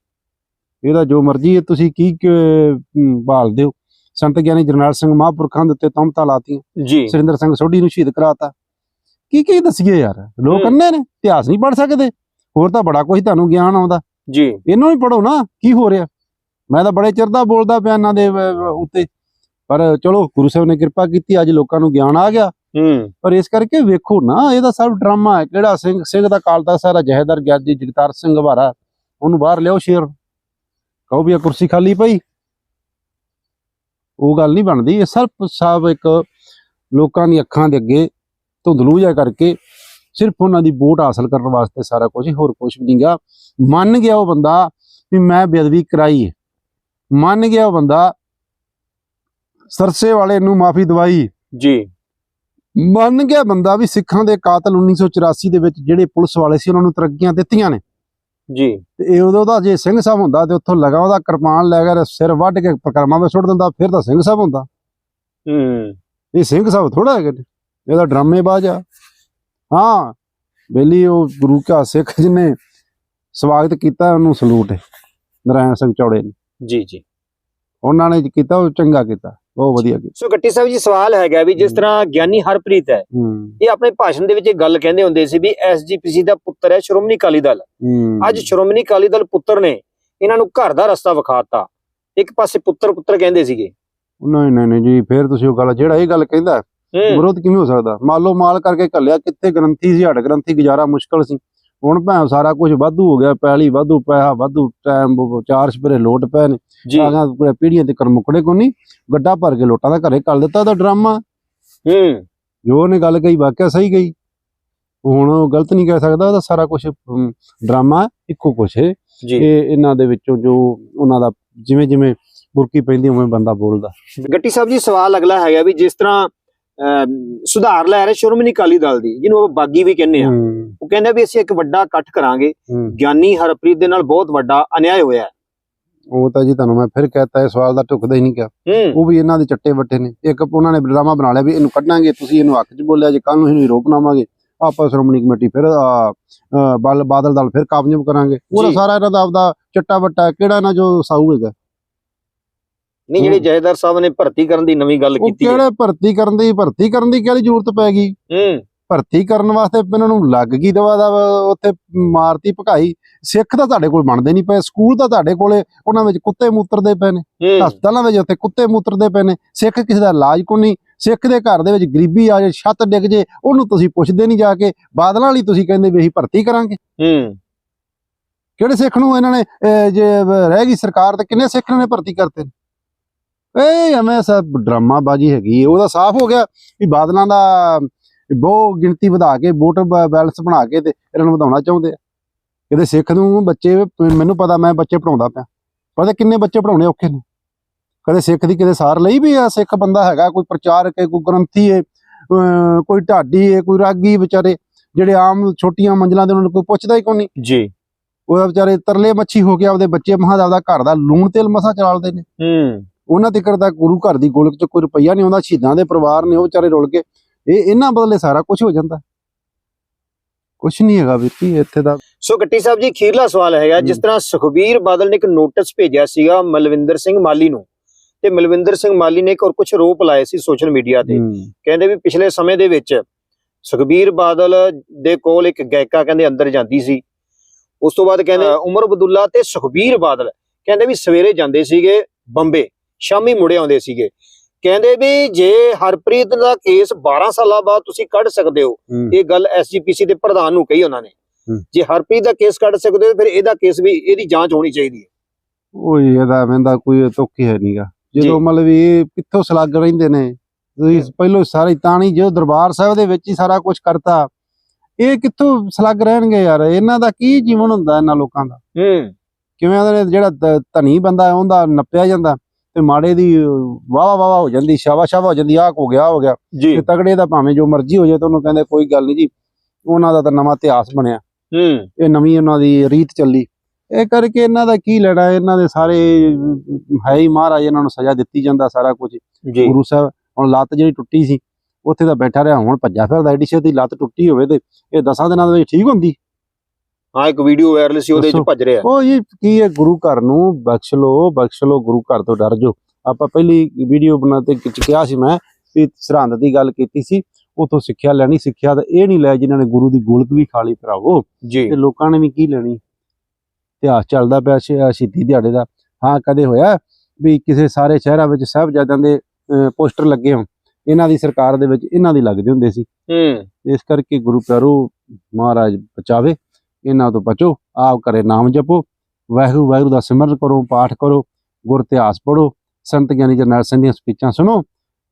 ਇਹਦਾ ਜੋ ਮਰਜ਼ੀ ਹੈ ਤੁਸੀਂ ਕੀ ਭਾਲਦੇ ਹੋ ਸੰਤ ਗਿਆਨੀ ਜਰਨੈਲ ਸਿੰਘ ਮਹਾਂਪੁਰਖਾਂ ਦੇ ਉੱਤੇ ਤਹਮਤਾਂ ਲਾਤੀਆਂ। ਜੀ। ਸੁਰਿੰਦਰ ਸਿੰਘ ਸੋਢੀ ਨੂੰ ਸ਼ਹੀਦ ਕਰਾਤਾ। ਕੀ ਕੀ ਦੱਸੀਏ ਯਾਰ? ਲੋਕ। ਅੰਨੇ ਨੇ ਇਤਿਹਾਸ ਨਹੀਂ ਪੜ ਸਕਦੇ। ਹੋਰ ਤਾਂ ਬੜਾ ਕੁਝ ਤੁਹਾਨੂੰ ਗਿਆਨ ਆਉਂਦਾ। ਜੀ। ਇਹਨੂੰ ਵੀ ਪੜੋ ਨਾ ਕੀ ਹੋ ਰਿਹਾ? ਮੈਂ ਤਾਂ ਬੜੇ ਚਿਰ ਦਾ ਬੋਲਦਾ ਪਿਆ ਇਹਨਾਂ ਦੇ ਉੱਤੇ। ਪਰ ਚਲੋ ਗੁਰੂ ਸਾਹਿਬ ਨੇ ਕਿਰਪਾ ਕੀਤੀ ਅੱਜ ਲੋਕਾਂ ਨੂੰ ਗਿਆਨ ਆ ਗਿਆ। ਹੂੰ। ਪਰ ਇਸ ਕਰਕੇ ਵੇਖੋ ਨਾ ਇਹਦਾ ਸਭ ਡਰਾਮਾ ਹੈ। ਕਿਹੜਾ ਸਿੰਘ ਸਿੰਘ ਦਾ ਕਾਲ ਦਾ ਸਾਰਾ ਜਹੇਦਾਰ ਗਿਆਜੀ ਜਗਤਾਰ ਸਿੰਘ ਵਾਰਾ। ਉਹਨੂੰ ਬਾਹਰ ਲਿਆਓ ਸ਼ੇਰ। ਕਹੋ ਵੀ ਇਹ ਕੁਰਸੀ ਖਾਲੀ ਪਈ। ਉਹ ਗੱਲ ਨਹੀਂ ਬਣਦੀ। ਇਹ ਸਿਰਫ ਸਭ ਇੱਕ ਲੋਕਾਂ ਦੀ ਅੱਖਾਂ ਦੇ ਅੱਗੇ ਧੁੰਦਲੂ ਜਿਹਾ ਕਰਕੇ ਸਿਰਫ ਉਹਨਾਂ ਦੀ ਵੋਟ ਹਾਸਲ ਕਰਨ ਵਾਸਤੇ ਸਾਰਾ ਕੁਝ ਹੋਰ ਕੁਝ ਵੀ ਨਹੀਂਗਾ ਮੰਨ ਗਿਆ ਉਹ ਬੰਦਾ ਵੀ ਮੈਂ ਬੇਅਦਬੀ ਕਰਾਈ ਹੈ। ਮੰਨ ਗਿਆ ਉਹ ਬੰਦਾ ਸਰਸੇ ਵਾਲੇ ਨੂੰ ਮਾਫੀ ਦਵਾਈ ਜੀ। ਮੰਨ ਗਿਆ ਬੰਦਾ ਵੀ ਸਿੱਖਾਂ ਦੇ ਕਾਤਲ 1984 ਦੇ ਵਿੱਚ ਜਿਹੜੇ ਪੁਲਿਸ ਵਾਲੇ ਸੀ ਉਹਨਾਂ ਨੂੰ ਤਰੱਕੀਆਂ ਦਿੱਤੀਆਂ ਨੇ। ਜੀ। ਤੇ ਇਹ ਉਦੋਂ ਦਾ ਜੇ ਸਿੰਘ ਸਾਹਿਬ ਹੁੰਦਾ ਤੇ ਉੱਥੋਂ ਲਗਾ ਉਹਦਾ ਕਿਰਪਾਨ ਲੈ ਕੇ ਸਿਰ ਵੱਢ ਕੇ ਪ੍ਰਕਰਮਾਂ ਵਿੱਚ ਸੁੱਟ ਦਿੰਦਾ ਫਿਰ ਤਾਂ ਸਿੰਘ ਸਾਹਿਬ ਹੁੰਦਾ। ਹੂੰ। ਇਹ ਸਿੰਘ ਸਾਹਿਬ ਥੋੜਾ ਹੈਗੇ ਨੇ ਇਹਦਾ ਡਰਾਮੇਬਾਜ਼ ਆ। ਹਾਂ ਬੇਲੀ ਉਹ ਗੁਰੂ ਕਾ ਸਿੱਖ ਜਿਹਨੇ ਸਵਾਗਤ ਕੀਤਾ ਉਹਨੂੰ ਸਲੂਟ ਹੈ ਨਰਾਇਣ ਸਿੰਘ ਚੌੜੇ ਨੇ। ਜੀ ਜੀ। ਉਹਨਾਂ ਨੇ ਕੀਤਾ ਉਹ ਚੰਗਾ ਕੀਤਾ ਬਹੁਤ ਵਧੀਆ ਕੀਤਾ। ਸੋ ਗੱਟੀ ਸਾਹਿਬ ਜੀ ਸਵਾਲ ਹੈਗਾ ਵੀ ਜਿਸ। ਤਰ੍ਹਾਂ ਗਿਆਨੀ ਹਰਪ੍ਰੀਤ ਹੈ ਇਹ ਆਪਣੇ ਭਾਸ਼ਣ ਦੇ ਵਿੱਚ ਇੱਕ ਗੱਲ ਕਹਿੰਦੇ ਹੁੰਦੇ ਸੀ ਵੀ ਐਸਜੀਪੀਸੀ ਦਾ ਪੁੱਤਰ ਹੈ ਸ਼੍ਰੋਮਣੀ ਅਕਾਲੀ ਦਲ। ਅੱਜ ਸ਼੍ਰੋਮਣੀ ਅਕਾਲੀ ਦਲ ਪੁੱਤਰ ਨੇ ਇਹਨਾਂ ਨੂੰ ਘਰ ਦਾ ਰਸਤਾ ਵਿਖਾਤਾ। ਇੱਕ ਪਾਸੇ ਪੁੱਤਰ ਪੁੱਤਰ ਕਹਿੰਦੇ ਸੀਗੇ। ਨਹੀਂ ਨਹੀਂ ਨਹੀਂ ਜੀ ਫਿਰ ਤੁਸੀਂ ਉਹ ਗੱਲ ਜਿਹੜਾ ਇਹ ਗੱਲ ਕਹਿੰਦਾ ਵਿਰੋਧ ਕਿਵੇਂ ਹੋ ਸਕਦਾ? ਮਾਲੋ ਮਾਲ ਕਰਕੇ ਘੱਲਿਆ ਕਿੱਥੇ ਗ੍ਰੰਥੀ ਸੀ ਹੱਡ ਗ੍ਰੰਥੀ ਗੁਜ਼ਾਰਾ ਮੁਸ਼ਕਲ ਸੀ। ਹੁਣ ਭਾਵੇਂ ਸਾਰਾ ਕੁਝ ਵਾਧੂ ਹੋ ਗਿਆ ਪੈਲੀ ਵਾਧੂ ਪੈਸਾ ਵਾਧੂ ਟਾਈਮ ਚਾਰ ਸਪਰੇ ਲੋਟ ਪਏ ਨੇ। ਆਗਾ ਪੂਰੇ ਪੀੜੀਆਂ ਤੇ ਕਰਮੁਕੜੇ ਕੋ ਨਹੀਂ। ਗੱਡਾ ਭਰ ਕੇ ਲੋਟਾਂ ਦਾ ਘਰੇ ਕੱਲ ਦਿੱਤਾ ਤਾਂ ਡਰਾਮਾ। ਹੂੰ। ਜੋ ਉਹਨੇ ਗੱਲ ਕਹੀ ਵਾਕਿਆ ਸਹੀ ਗਈ ਹੁਣ ਉਹ ਗਲਤ ਨਹੀਂ ਕਹਿ ਸਕਦਾ ਉਹਦਾ ਸਾਰਾ ਕੁਝ ਡਰਾਮਾ ਇੱਕੋ ਕੁਛ ਹੈ ਇਹ ਇਹਨਾਂ ਦੇ ਵਿੱਚੋਂ ਜੋ ਉਹਨਾਂ ਦਾ ਜਿਵੇਂ ਜਿਵੇਂ ਬੁਰਕੀ ਪੈਂਦੀ ਉਵੇਂ ਬੰਦਾ ਬੋਲਦਾ। ਗੱਟੀ ਸਾਹਿਬ ਜੀ ਸਵਾਲ ਅਗਲਾ ਹੈਗਾ ਵੀ ਜਿਸ ਤਰ੍ਹਾਂ ਸੁਧਾਰ ਲੈ ਰਹੇ ਸ਼੍ਰੋਮਣੀ ਅਕਾਲੀ ਦਲ ਦੀ ਜਿਹਨੂੰ ਆਪਾਂ ਬਾਗੀ ਵੀ ਕਹਿੰਦੇ ਆ ਉਹ ਕਹਿੰਦੇ ਵੀ ਅਸੀਂ ਇੱਕ ਵੱਡਾ ਇਕੱਠ ਕਰਾਂਗੇ। ਗਿਆਨੀ ਹਰਪ੍ਰੀਤ ਦੇ ਨਾਲ ਬਹੁਤ ਵੱਡਾ ਅਨਿਆਏ ਹੋਇਆ ਹੈ। ਉਹ ਤਾਂ ਜੀ ਤੁਹਾਨੂੰ ਮੈਂ ਫਿਰ ਕਹਤਾ ਇਹ ਸਵਾਲ ਦਾ ਢੁਕਦਾ ਹੀ ਨਹੀਂ ਕਿਹਾ। ਉਹ ਵੀ ਇਹਨਾਂ ਦੇ ਚੱਟੇ ਵੱਟੇ ਨੇ। ਇੱਕ ਉਹਨਾਂ ਨੇ ਡਰਾਮਾ ਬਣਾ ਲਿਆ ਵੀ ਇਹਨੂੰ ਕੱਢਾਂਗੇ ਤੁਸੀਂ ਇਹਨੂੰ ਹੱਕ 'ਚ ਬੋਲਿਆ ਜੇ ਕੱਲ ਨੂੰ ਇਹਨੂੰ ਰੋਕ ਲਾਵਾਂਗੇ ਆਪਾਂ ਸ਼੍ਰੋਮਣੀ ਕਮੇਟੀ ਫਿਰ ਬਲ ਬਾਦਲ ਦਲ ਫਿਰ ਕਾਬਜ ਕਰਾਂਗੇ। ਉਹਦਾ ਜੀ। ਸਾਰਾ ਇਹਨਾਂ ਦਾ ਆਪਦਾ ਚੱਟਾ ਵੱਟਾ ਕਿਹੜਾ ਨਾ ਜੋ ਸਾਊ ਹੈਗਾ? ਨਹੀਂ ਜਿਹੜੇ। ਜਹੇਦਾਰ ਸਾਹਿਬ ਨੇ ਭਰਤੀ ਕਰਨ ਦੀ ਨਵੀਂ ਗੱਲ ਉਹ ਕੀਤੀ ਹੈ। ਕਿਹੜੇ ਭਰਤੀ ਕਰਨ ਦੀ ਭਰਤੀ ਕਰਨ ਦੀ ਕਿਹੜੀ ਜ਼ਰੂਰਤ ਪੈ ਗਈ? ਹੂੰ। ਭਰਤੀ ਕਰਨ ਵਾਸਤੇ ਇਹਨਾਂ ਨੂੰ ਲੱਗ ਗਈ ਦਵਾ ਦਾ ਉੱਥੇ ਮਾਰਤੀ ਭਕਾਈ। ਸਿੱਖ ਤਾਂ ਤੁਹਾਡੇ ਕੋਲ ਬਣਦੇ ਨਹੀਂ ਪਏ ਸਕੂਲ ਤਾਂ ਤੁਹਾਡੇ ਕੋਲੇ ਉਹਨਾਂ ਵਿੱਚ ਕੁੱਤੇ ਮੂਤਰਦੇ ਪਏ ਨੇ। ਹਸਪਤਾਲਾਂ ਵਿੱਚ ਉੱਥੇ ਕੁੱਤੇ ਮੂਤਰਦੇ ਪਏ ਨੇ। ਸਿੱਖ ਕਿਸੇ ਦਾ ਇਲਾਜ ਕੋ ਨਹੀਂ। ਸਿੱਖ ਦੇ ਘਰ ਦੇ ਵਿੱਚ ਗਰੀਬੀ ਆ ਜੇ ਛੱਤ ਡਿੱਗ ਜੇ ਉਹਨੂੰ ਤੁਸੀਂ ਪੁੱਛਦੇ ਨਹੀਂ ਜਾ ਕੇ ਬਾਦਲਾਂ ਵਾਲੀ ਤੁਸੀਂ ਕਹਿੰਦੇ ਵੀ ਅਸੀਂ ਭਰਤੀ ਕਰਾਂਗੇ। ਹੂੰ। ਕਿਹੜੇ ਸਿੱਖ ਨੂੰ ਇਹਨਾਂ ਨੇ ਜੇ ਰਹਿ ਗਈ ਸਰਕਾਰ ਤੇ ਕਿੰਨੇ ਸਿੱਖ ਨੇ ਭਰਤੀ ਕਰਤੇ ਨੇ? ਇਹ ਐਵੇਂ ਸਭ ਡਰਾਮਾ ਬਾਜੀ ਹੈਗੀ। ਉਹਦਾ ਸਾਫ਼ ਹੋ ਗਿਆ ਵੀ ਬਾਦਲਾਂ ਦਾ ਬਹੁ ਗਿਣਤੀ ਵਧਾ ਕੇ ਵੋਟ ਬੈਲੈਂਸ ਬਣਾ ਕੇ ਤੇ ਇਹਨਾਂ ਨੂੰ ਵਧਾਉਣਾ ਚਾਹੁੰਦੇ ਆ। ਕਿਤੇ ਸਿੱਖ ਨੂੰ ਬੱਚੇ ਮੈਨੂੰ ਪਤਾ ਮੈਂ ਬੱਚੇ ਪੜਾਉਂਦਾ ਪਿਆ। ਪਤਾ ਕਿੰਨੇ ਬੱਚੇ ਪੜਾਉਣੇ ਔਖੇ ਨੇ। ਕਦੇ ਸਿੱਖ ਦੀ ਕਿਤੇ ਸਾਰ ਲਈ ਵੀ ਆ ਸਿੱਖ ਬੰਦਾ ਹੈਗਾ ਕੋਈ ਪ੍ਰਚਾਰਕ ਹੈ ਕੋਈ ਗ੍ਰੰਥੀ ਹੈ ਅਹ ਕੋਈ ਢਾਡੀ ਹੈ ਕੋਈ ਰਾਗੀ ਵਿਚਾਰੇ ਜਿਹੜੇ ਆਮ ਛੋਟੀਆਂ ਮੰਜ਼ਲਾਂ ਦੇ ਉਹਨਾਂ ਨੂੰ ਕੋਈ ਪੁੱਛਦਾ ਹੀ ਕੋਈ ਨਹੀਂ? ਜੀ। ਉਹ ਵਿਚਾਰੇ ਤਰਲੇ ਮੱਛੀ ਹੋ ਕੇ ਆਪਦੇ ਬੱਚੇ ਮਹਾਂ ਦਾ ਘਰ ਦਾ ਲੂਣ ਤੇਲ ਮਸਾ ਚਲਾਲਦੇ ਨੇ। ਹੂੰ। ਉਹਨਾਂ ਤੇ ਕਰਦਾ ਗੁਰੂ ਘਰ ਦੀ ਗੋਲਕ ਚ ਕੋਈ ਰੁਪਈਆ ਨਹੀਂ ਆਉਂਦਾ ਸ਼ਹੀਦਾਂ ਦੇ ਪਰਿਵਾਰ ਨੇ ਉਹ ਵਿਚਾਰੇ ਰੁਲ ਕੇ ਇਹ ਇਹਨਾਂ ਬਦਲੇ ਸਾਰਾ ਕੁਝ ਹੋ ਜਾਂਦਾ। ਕੁਝ ਨਹੀਂ ਹੈਗਾ ਵੀਰ ਜੀ ਇੱਥੇ ਦਾ। ਸੋ ਗੱਟੀ ਸਾਹਿਬ ਜੀ ਖੀਰਲਾ ਸਵਾਲ ਹੈਗਾ ਜਿਸ। ਤਰ੍ਹਾਂ ਸੁਖਬੀਰ ਬਾਦਲ ਨੇ ਇੱਕ ਨੋਟਿਸ ਭੇਜਿਆ ਸੀਗਾ ਮਲਵਿੰਦਰ ਸਿੰਘ ਮਾਲੀ ਨੂੰ ਤੇ ਮਲਵਿੰਦਰ ਸਿੰਘ ਮਾਲੀ ਨੇ ਇੱਕ ਹੋਰ ਕੁਝ ਰੋਪ ਲਾਏ ਸੀ ਸੋਸ਼ਲ ਮੀਡੀਆ ਤੇ। ਕਹਿੰਦੇ ਵੀ ਪਿਛਲੇ ਸਮੇਂ ਦੇ ਵਿੱਚ ਸੁਖਬੀਰ ਬਾਦਲ ਦੇ ਕੋਲ ਇੱਕ ਗਾਇਕਾ ਕਹਿੰਦੇ ਅੰਦਰ ਜਾਂਦੀ ਸੀ। ਉਸ ਤੋਂ ਬਾਅਦ ਕਹਿੰਦੇ ਉਮਰ ਅਬਦੁੱਲਾ ਤੇ ਸੁਖਬੀਰ ਬਾਦਲ। ਕਹਿੰਦੇ ਵੀ ਸਵੇਰੇ ਜਾਂਦੇ ਸੀਗੇ ਬੰਬੇ। ਸ਼ਾਮੀ ਮੁੜੇ ਆਉਂਦੇ ਸੀਗੇ। ਕਹਿੰਦੇ ਵੀ ਜੇ ਹਰਪ੍ਰੀਤ ਦਾ ਕੇਸ 12 ਸਾਲਾਂ ਬਾਅਦ ਤੁਸੀਂ ਕੱਢ ਸਕਦੇ ਹੋ ਇਹ ਗੱਲ ਐਸਜੀਪੀਸੀ ਦੇ ਪ੍ਰਧਾਨ ਨੂੰ ਕਹੀ ਉਹਨਾਂ ਨੇ। ਜੇ ਹਰਪ੍ਰੀਤ ਦਾ ਕੇਸ ਕੱਢ ਸਕਦੇ ਹੋ ਫਿਰ ਇਹਦਾ ਕੇਸ ਵੀ ਇਹਦੀ ਜਾਂਚ ਹੋਣੀ ਚਾਹੀਦੀ ਹੈ। ਉਹ ਇਹਦਾ ਕਹਿੰਦਾ ਕੋਈ ਤੁੱਕ ਹੈ ਨਹੀਂਗਾ। ਜਦੋਂ ਮਤਲਬ ਇਹ ਕਿੱਥੋਂ ਸਲੱਗ ਰਹਿੰਦੇ ਨੇ ਤੁਸੀਂ ਪਹਿਲੋਂ ਸਾਰੀ ਤਾਣੀ ਜੋ ਦਰਬਾਰ ਸਾਹਿਬ ਦੇ ਵਿੱਚ ਹੀ ਸਾਰਾ ਕੁਝ ਕਰਤਾ ਇਹ ਕਿੱਥੋਂ ਸਲੱਗ ਰਹਿਣਗੇ ਯਾਰ? ਇਹਨਾਂ ਦਾ ਕੀ ਜੀਵਨ ਹੁੰਦਾ ਇਹਨਾਂ ਲੋਕਾਂ ਦਾ? ਹੂੰ। ਕਿਵੇਂ ਜਿਹੜਾ ਧਨੀ ਬੰਦਾ ਉਹਦਾ ਨੱਪਿਆ ਜਾਂਦਾ। ਤੇ ਮਾੜੇ ਦੀ ਵਾਵਾ ਵਾਵਾ ਹੋ ਜਾਂਦੀ ਸ਼ਾਵਾ ਸ਼ਾਵਾ ਹੋ ਜਾਂਦੀ ਆਹ ਹੋ ਗਿਆ ਹੋ ਗਿਆ। ਤੇ ਤਗੜੇ ਦਾ ਭਾਵੇਂ ਜੋ ਮਰਜ਼ੀ ਹੋ ਜਾਏ ਤਾਂ ਉਹਨੂੰ ਕਹਿੰਦੇ ਕੋਈ ਗੱਲ ਨਹੀਂ ਜੀ ਉਹਨਾਂ ਦਾ ਤਾਂ ਨਵਾਂ ਇਤਿਹਾਸ ਬਣਿਆ। ਹੂੰ। ਇਹ ਨਵੀਂ ਉਹਨਾਂ ਦੀ ਰੀਤ ਚੱਲੀ। ਇਹ ਕਰਕੇ ਇਹਨਾਂ ਦਾ ਕੀ ਲੈਣਾ ਇਹਨਾਂ ਦੇ ਸਾਰੇ ਹੈ ਹੀ ਮਹਾਰਾਜ ਇਹਨਾਂ ਨੂੰ ਸਜ਼ਾ ਦਿੱਤੀ ਜਾਂਦਾ ਸਾਰਾ ਕੁਝ। ਗੁਰੂ ਸਾਹਿਬ ਹੁਣ ਲੱਤ ਜਿਹੜੀ ਟੁੱਟੀ ਸੀ ਉੱਥੇ ਤਾਂ ਬੈਠਾ ਰਿਹਾ ਹੁਣ ਭੱਜਾ ਫਿਰਦਾ ਐਡੀ ਛੇਤੀ ਲੱਤ ਟੁੱਟੀ ਹੋਵੇ ਤੇ ਇਹ ਦਸਾਂ ਦਿਨਾਂ ਦੇ ਵਿੱਚ ਠੀਕ ਹੁੰਦੀ। ਹਾਂ ਇੱਕ ਵੀਡੀਓ ਵਾਇਰਲ ਸੀ ਉਹਦੇ ਵਿੱਚ ਦੱਸੋ। ਭੱਜ ਰਿਹਾ। ਉਹ ਇਹ ਕੀ ਹੈ ਗੁਰੂ ਘਰ ਨੂੰ ਬਖਸ਼ ਲੋ ਬਖਸ਼ ਲੋ ਗੁਰੂ ਘਰ ਤੋਂ ਡਰ ਜੋ ਆਪਾਂ ਪਹਿਲੀ ਵੀਡੀਓ ਬਣਾ ਤੇ ਚ ਕਿਹਾ ਸੀ ਮੈਂ ਵੀ ਸਰਹੰਦ ਦੀ ਗੱਲ ਕੀਤੀ ਸੀ ਉਥੋਂ ਸਿੱਖਿਆ ਲੈਣੀ ਸਿੱਖਿਆ ਤਾਂ ਇਹ ਨਹੀਂ ਲੈ ਜਿਨ੍ਹਾਂ ਨੇ ਗੁਰੂ ਦੀ ਗੋਲਕ ਵੀ ਖਾ ਲਈ ਭਰਾਵੋ ਤੇ ਲੋਕਾਂ ਨੇ ਵੀ ਕੀ ਲੈਣੀ? ਇਤਿਹਾਸ ਚੱਲਦਾ ਪਿਆ ਸ਼ਹੀਦੀ ਦਿਹਾੜੇ ਦਾ। ਹਾਂ ਕਦੇ ਹੋਇਆ ਵੀ ਕਿਸੇ ਸਾਰੇ ਸ਼ਹਿਰਾਂ ਵਿੱਚ ਸਾਹਿਬਜ਼ਾਦਿਆਂ ਦੇ ਪੋਸਟਰ ਲੱਗੇ ਹੋਣ। ਇਹਨਾਂ ਦੀ ਸਰਕਾਰ ਦੇ ਵਿੱਚ ਇਹਨਾਂ ਦੀ ਲੱਗਦੇ ਹੁੰਦੇ ਸੀ। ਹੂੰ। ਇਸ ਕਰਕੇ ਗੁਰੂ ਪਿਆਰੋ ਮਹਾਰਾਜ ਬਚਾਵੇ। ਇਹਨਾਂ ਤੋਂ ਬਚੋ ਆਪ ਕਰੇ ਨਾਮ ਜਪੋ ਵਾਹਿਗੁਰੂ ਵਾਹਿਗੁਰੂ ਦਾ ਸਿਮਰਨ ਕਰੋ ਪਾਠ ਕਰੋ ਗੁਰ ਇਤਿਹਾਸ ਪੜੋ ਸੰਤ ਗਿਆਨੀ ਜਰਨੈਲ ਸਿੰਘ ਦੀਆਂ ਸਪੀਚਾਂ ਸੁਣੋ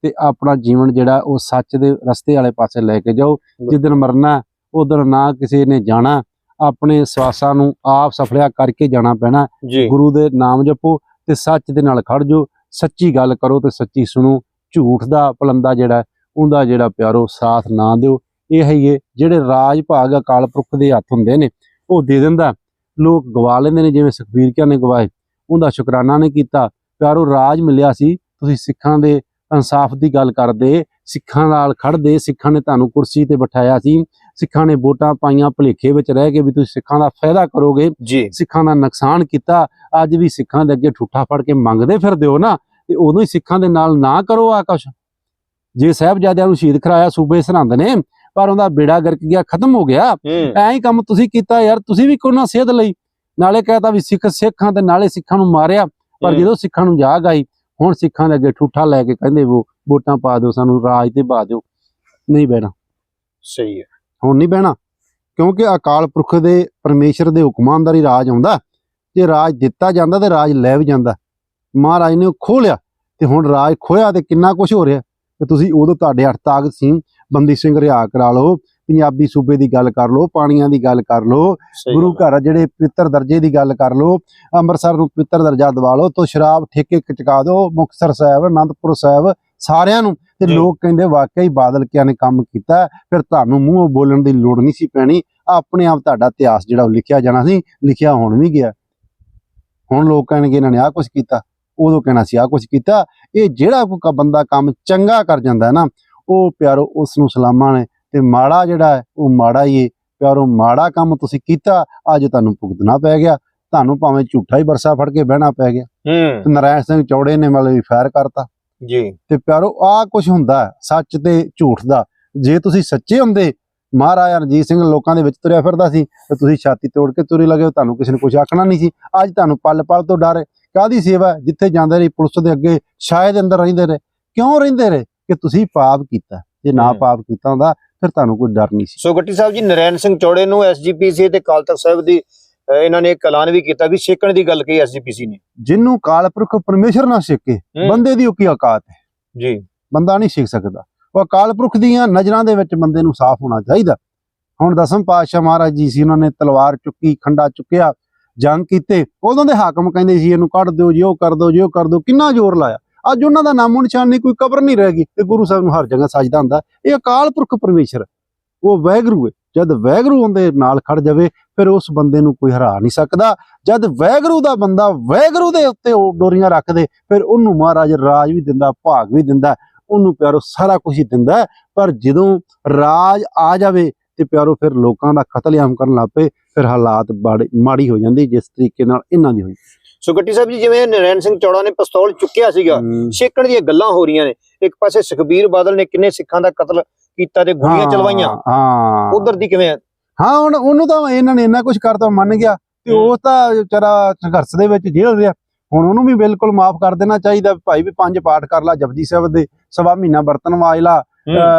ਤੇ ਆਪਣਾ ਜੀਵਨ ਜਿਹੜਾ ਉਹ ਸੱਚ ਦੇ ਰਸਤੇ ਵਾਲੇ ਪਾਸੇ ਲੈ ਕੇ ਜਾਓ। ਜਿੱਦਣ ਮਰਨਾ ਉਦੋਂ ਨਾ ਕਿਸੇ ਨੇ ਜਾਣਾ ਆਪਣੇ ਸਵਾਸਾਂ ਨੂੰ ਆਪ ਸਫਲਿਆ ਕਰਕੇ ਜਾਣਾ ਪੈਣਾ। ਜੀ। ਗੁਰੂ ਦੇ ਨਾਮ ਜਪੋ ਤੇ ਸੱਚ ਦੇ ਨਾਲ ਖੜ ਜਾਓ ਸੱਚੀ ਗੱਲ ਕਰੋ ਤੇ ਸੱਚੀ ਸੁਣੋ ਝੂਠ ਦਾ ਪਲੰਦਾ ਜਿਹੜਾ ਉਹਦਾ ਜਿਹੜਾ ਪਿਆਰੋ ਸਾਥ ਨਾ ਦਿਓ। ਇਹ ਹੈ ਹੀ ਹੈ, ਜਿਹੜੇ ਰਾਜ ਭਾਗ ਅਕਾਲ ਪੁਰਖ ਦੇ ਹੱਥ ਹੁੰਦੇ ਨੇ ਉਹ ਦੇ ਦਿੰਦਾ ਲੋਕ ਗਵਾ ਲੈਂਦੇ ਨੇ ਜਿਵੇਂ ਸੁਖਬੀਰ ਕਿਆ ਨੇ ਗਵਾਏ। ਉਹਦਾ ਸ਼ੁਕਰਾਨਾ ਨੇ ਕੀਤਾ। ਪਿਆਰੋ ਰਾਜ ਮਿਲਿਆ ਸੀ। ਤੁਸੀਂ ਸਿੱਖਾਂ ਦੇ ਇਨਸਾਫ ਦੀ ਗੱਲ ਕਰਦੇ ਸਿੱਖਾਂ ਨਾਲ ਖੜਦੇ ਸਿੱਖਾਂ ਨੇ ਤੁਹਾਨੂੰ ਕੁਰਸੀ ਤੇ ਬਿਠਾਇਆ ਸੀ। ਸਿੱਖਾਂ ਨੇ ਵੋਟਾਂ ਪਾਈਆਂ ਭੁਲੇਖੇ ਵਿੱਚ ਰਹਿ ਕੇ ਵੀ ਤੁਸੀਂ ਸਿੱਖਾਂ ਦਾ ਫਾਇਦਾ ਕਰੋਗੇ। ਜੀ। ਸਿੱਖਾਂ ਦਾ ਨੁਕਸਾਨ ਕੀਤਾ। ਅੱਜ ਵੀ ਸਿੱਖਾਂ ਦੇ ਅੱਗੇ ਠੂਠਾ ਫੜ ਕੇ ਮੰਗਦੇ ਫਿਰਦੇ ਹੋ ਨਾ ਤੇ ਉਦੋਂ ਹੀ ਸਿੱਖਾਂ ਦੇ ਨਾਲ ਨਾ ਕਰੋ ਆ ਕੁਛ ਜੇ ਸਾਹਿਬਜ਼ਾਦਿਆਂ ਨੂੰ ਸ਼ਹੀਦ ਕਰਾਇਆ ਸੂਬੇ ਸਰਹੰਦ ਨੇ ਪਰ ਉਹਦਾ ਬੇੜਾ ਗਰਕ ਗਿਆ ਖਤਮ ਹੋ ਗਿਆ। ਐਂ ਹੀ ਕੰਮ ਤੁਸੀਂ ਕੀਤਾ ਯਾਰ ਤੁਸੀਂ ਵੀ ਕੋਈ ਨਾ ਸਿਹਤ ਲਈ। ਨਾਲੇ ਕਹਤਾ ਵੀ ਸਿੱਖ ਸਿੱਖਾਂ ਤੇ ਨਾਲੇ ਸਿੱਖਾਂ ਨੂੰ ਮਾਰਿਆ ਪਰ। ਜਦੋਂ ਸਿੱਖਾਂ ਨੂੰ ਜਾਗ ਆਈ ਹੁਣ ਸਿੱਖਾਂ ਦੇ ਅੱਗੇ ਠੂਠਾ ਲੈ ਕੇ ਕਹਿੰਦੇ ਉਹ ਵੋਟਾਂ ਪਾ ਦਿਓ ਸਾਨੂੰ ਰਾਜ ਤੇ ਪਾ ਦਿਓ। ਨਹੀਂ ਬਹਿਣਾ। ਸਹੀ ਹੈ। ਹੁਣ ਨਹੀਂ ਬਹਿਣਾ। ਕਿਉਂਕਿ ਅਕਾਲ ਪੁਰਖ ਦੇ ਪਰਮੇਸ਼ਰ ਦੇ ਹੁਕਮਾਂ ਦਾ ਹੀ ਰਾਜ ਆਉਂਦਾ। ਜੇ ਰਾਜ ਦਿੱਤਾ ਜਾਂਦਾ ਤੇ ਰਾਜ ਲੈ ਵੀ ਜਾਂਦਾ। ਮਹਾਰਾਜ ਨੇ ਉਹ ਖੋਹ ਲਿਆ। ਤੇ ਹੁਣ ਰਾਜ ਖੋਇਆ ਤੇ ਕਿੰਨਾ ਕੁਝ ਹੋ ਰਿਹਾ। ਤੇ ਤੁਸੀਂ ਉਦੋਂ ਤੁਹਾਡੇ ਹੱਥ ਤਾਕਤ ਸੀ। ਬੰਦੀ ਸਿੰਘ ਰਿਆ ਕਰਾ ਲਓ ਪੰਜਾਬੀ ਸੂਬੇ ਦੀ ਗੱਲ ਕਰ ਲਓ ਪਾਣੀਆਂ ਦੀ ਗੱਲ ਕਰ ਲਓ ਗੁਰੂ ਹੈ। ਘਰ ਜਿਹੜੇ ਪਵਿੱਤਰ ਦਰਜੇ ਦੀ ਗੱਲ ਕਰ ਲਓ ਅੰਮ੍ਰਿਤਸਰ ਨੂੰ ਪਵਿੱਤਰ ਦਰਜਾ ਦਿਵਾ ਲਓ ਤੋਂ ਸ਼ਰਾਬ ਠੇਕੇ ਚੁਕਾ ਦਿਓ ਮੁਕਤਸਰ ਸਾਹਿਬ ਅਨੰਦਪੁਰ ਸਾਹਿਬ ਸਾਰਿਆਂ ਨੂੰ ਤੇ। ਲੋਕ ਕਹਿੰਦੇ ਵਾਕਈ ਬਾਦਲ ਕਿਆ ਨੇ ਕੰਮ ਕੀਤਾ ਫਿਰ ਤੁਹਾਨੂੰ ਮੂੰਹੋਂ ਬੋਲਣ ਦੀ ਲੋੜ ਨਹੀਂ ਸੀ ਪੈਣੀ ਆਪਣੇ ਆਪ ਤੁਹਾਡਾ ਇਤਿਹਾਸ ਜਿਹੜਾ ਉਹ ਲਿਖਿਆ ਜਾਣਾ ਸੀ ਲਿਖਿਆ ਹੁਣ ਵੀ ਗਿਆ ਹੁਣ ਲੋਕ ਕਹਿਣਗੇ ਇਹਨਾਂ ਨੇ ਆਹ ਕੁਝ ਕੀਤਾ ਉਦੋਂ ਕਹਿਣਾ ਸੀ ਆਹ ਕੁਝ ਕੀਤਾ ਇਹ ਜਿਹੜਾ ਕੋਈ ਬੰਦਾ ਕੰਮ ਚੰਗਾ ਕਰ ਜਾਂਦਾ ਹੈ ਨਾ ਉਹ ਪਿਆਰੋ ਉਸ ਨੂੰ ਸਲਾਮਾਂ ਨੇ ਤੇ ਮਾੜਾ ਜਿਹੜਾ ਹੈ ਉਹ ਮਾੜਾ ਹੀ ਹੈ ਪਿਆਰੋ ਮਾੜਾ ਕੰਮ ਤੁਸੀਂ ਕੀਤਾ ਅੱਜ ਤੁਹਾਨੂੰ ਭੁਗਤਣਾ ਪੈ ਗਿਆ। ਤੁਹਾਨੂੰ ਭਾਵੇਂ ਝੂਠਾ ਹੀ ਵਰਸਾ ਫੜ ਕੇ ਬਹਿਣਾ ਪੈ ਗਿਆ। ਹੂੰ। ਨਰਾਇਣ ਸਿੰਘ ਚੌੜੇ ਨੇ ਮਤਲਬ ਫਾਇਰ ਕਰਤਾ। ਜੀ। ਤੇ ਪਿਆਰੋ ਆ ਕੁਝ ਹੁੰਦਾ ਸੱਚ ਤੇ ਝੂਠ ਦਾ। ਜੇ ਤੁਸੀਂ ਸੱਚੇ ਹੁੰਦੇ ਮਹਾਰਾਜਾ ਰਣਜੀਤ ਸਿੰਘ ਲੋਕਾਂ ਦੇ ਵਿੱਚ ਤੁਰਿਆ ਫਿਰਦਾ ਸੀ ਤੇ ਤੁਸੀਂ ਛਾਤੀ ਤੋੜ ਕੇ ਤੁਰੇ ਲੱਗੇ ਤੁਹਾਨੂੰ ਕਿਸੇ ਨੇ ਕੁਝ ਆਖਣਾ ਨਹੀਂ ਸੀ। ਅੱਜ ਤੁਹਾਨੂੰ ਪਲ ਪਲ ਤੋਂ ਡਰ ਹੈ। ਕਾਹਦੀ ਸੇਵਾ? ਜਿੱਥੇ ਜਾਂਦੇ ਰਹੀ ਪੁਲਿਸ ਦੇ ਅੱਗੇ ਸ਼ਾਇਦ ਅੰਦਰ ਰਹਿੰਦੇ ਰਹੇ। ਕਿਉਂ ਰਹਿੰਦੇ ਰਹੇ? ਕਿ ਤੁਸੀਂ ਪਾਪ ਕੀਤਾ ਜੇ ਨਾ। ਪਾਪ ਕੀਤਾ ਹੁੰਦਾ ਫਿਰ ਤੁਹਾਨੂੰ ਕੋਈ ਡਰ ਨਹੀਂ ਸੀ। ਸੋ ਗੱਟੀ ਸਾਹਿਬ ਜੀ ਨਰੈਣ ਸਿੰਘ ਚੌੜੇ ਨੂੰ ਐਸਜੀਪੀਸੀ ਤੇ ਅਕਾਲ ਤਖਤ ਸਾਹਿਬ ਦੀ ਇਹਨਾਂ ਨੇ ਇੱਕ ਐਲਾਨ ਵੀ ਕੀਤਾ ਵੀ ਛੇਕਣ ਦੀ ਗੱਲ ਕਹੀ ਐਸਜੀਪੀਸੀ ਨੇ। ਜਿਹਨੂੰ ਕਾਲਪੁਰਖ ਪਰਮੇਸ਼ਰ ਨਾ ਹੂੰ। ਬੰਦੇ ਦੀ ਉਹ ਕੀ ਔਕਾਤ ਹੈ। ਜੀ। ਬੰਦਾ ਨਹੀਂ ਸਿੱਖ ਸਕਦਾ। ਉਹ ਅਕਾਲ ਪੁਰਖ ਦੀਆਂ ਨਜ਼ਰਾਂ ਦੇ ਵਿੱਚ ਬੰਦੇ ਨੂੰ ਸਾਫ਼ ਹੋਣਾ ਚਾਹੀਦਾ। ਹੁਣ ਦਸਮ ਪਾਤਸ਼ਾਹ ਮਹਾਰਾਜ ਜੀ ਸੀ ਉਹਨਾਂ ਨੇ ਤਲਵਾਰ ਚੁੱਕੀ ਖੰਡਾ ਚੁੱਕਿਆ ਜੰਗ ਕੀਤੇ। ਉਦੋਂ ਦੇ ਹਾਕਮ ਕਹਿੰਦੇ ਸੀ ਇਹਨੂੰ ਕੱਢ ਦਿਓ ਜੀ ਉਹ ਕਰ ਦਿਓ ਜੀ ਉਹ ਕਰ ਦਿਓ ਕਿੰਨਾ ਜ਼ੋਰ ਲਾਇਆ। ਅੱਜ ਉਹਨਾਂ ਦਾ ਨਾਮੋ ਨਿਸ਼ਾਨ ਨਹੀਂ, ਕੋਈ ਕਬਰ ਨਹੀਂ ਰਹਿ ਗਈ ਤੇ ਗੁਰੂ ਸਾਹਿਬ ਨੂੰ ਹਰ ਜਗ੍ਹਾ ਸਜਦਾ ਹੁੰਦਾ। ਇਹ ਅਕਾਲ ਪੁਰਖ ਪਰਮੇਸ਼ਰ ਉਹ ਵੈਗਰੂ ਹੈ। ਜਦ ਵੈਗਰੂ ਉਹਦੇ ਨਾਲ ਖੜ ਜਾਵੇ, ਫਿਰ ਉਸ ਬੰਦੇ ਨੂੰ ਕੋਈ ਹਰਾ ਨਹੀਂ ਸਕਦਾ। ਜਦ ਵੈਗਰੂ ਦਾ ਬੰਦਾ ਵੈਗਰੂ ਦੇ ਉੱਤੇ ਉਹ ਡੋਰੀਆਂ ਰੱਖਦੇ, ਫਿਰ ਉਹਨੂੰ ਮਹਾਰਾਜ ਰਾਜ ਵੀ ਦਿੰਦਾ, ਭਾਗ ਵੀ ਦਿੰਦਾ। ਉਹਨੂੰ ਪਿਆਰੋ ਸਾਰਾ ਕੁਝ ਹੀ ਦਿੰਦਾ ਪਰ ਜਦੋਂ ਰਾਜ ਆ ਜਾਵੇ ਤੇ ਪਿਆਰੋ ਫਿਰ ਲੋਕਾਂ ਦਾ ਕਤਲੇਆਮ ਕਰਨ ਲੱਗ ਪਏ, ਫਿਰ ਹਾਲਾਤ ਬਾੜੀ ਮਾੜੀ ਹੋ ਜਾਂਦੀ, ਜਿਸ ਤਰੀਕੇ ਨਾਲ ਇਹਨਾਂ ਦੀ ਹੋਈ। ਸੋ ਗੱਟੀ ਸਾਹਿਬ ਜੀ ਜਿਵੇਂ ਨਰੈਣ ਸਿੰਘ ਚੌੜਾ ਨੇ ਪਿਸਤੌਲ ਚੁੱਕਿਆ ਸੀਗਾ ਛੇਕਣ ਦੀਆਂ ਗੱਲਾਂ ਹੋ ਰਹੀਆਂ ਨੇ। ਇੱਕ ਪਾਸੇ ਸੁਖਬੀਰ ਬਾਦਲ ਨੇ ਕਿੰਨੇ ਸਿੱਖਾਂ ਦਾ ਕਤਲ ਕੀਤਾ ਤੇ ਗੋਲੀਆਂ ਚਲਵਾਈਆਂ। ਹਾਂ। ਉਧਰ ਦੀ ਕਿਵੇਂ ਹੈ? ਹੁਣ ਉਹਨੂੰ ਤਾਂ ਇਹਨਾਂ ਨੇ ਇੰਨਾ ਕੁਝ ਕਰਤਾ ਮੰਨ ਗਿਆ। ਤੇ। ਉਹ ਤਾਂ ਵਿਚਾਰਾ ਸੰਘਰਸ਼ ਦੇ ਵਿੱਚ ਜੇਲ੍ਹ ਰਿਹਾ। ਹੁਣ ਉਹਨੂੰ ਵੀ ਬਿਲਕੁਲ ਮਾਫ ਕਰ ਦੇਣਾ ਚਾਹੀਦਾ ਭਾਈ ਵੀ ਪੰਜ ਪਾਠ ਕਰ ਲਾ ਜਪਜੀ ਸਾਹਿਬ ਦੇ ਸਵਾ ਮਹੀਨਾ ਬਰਤਨ ਮਾਜ ਲਾ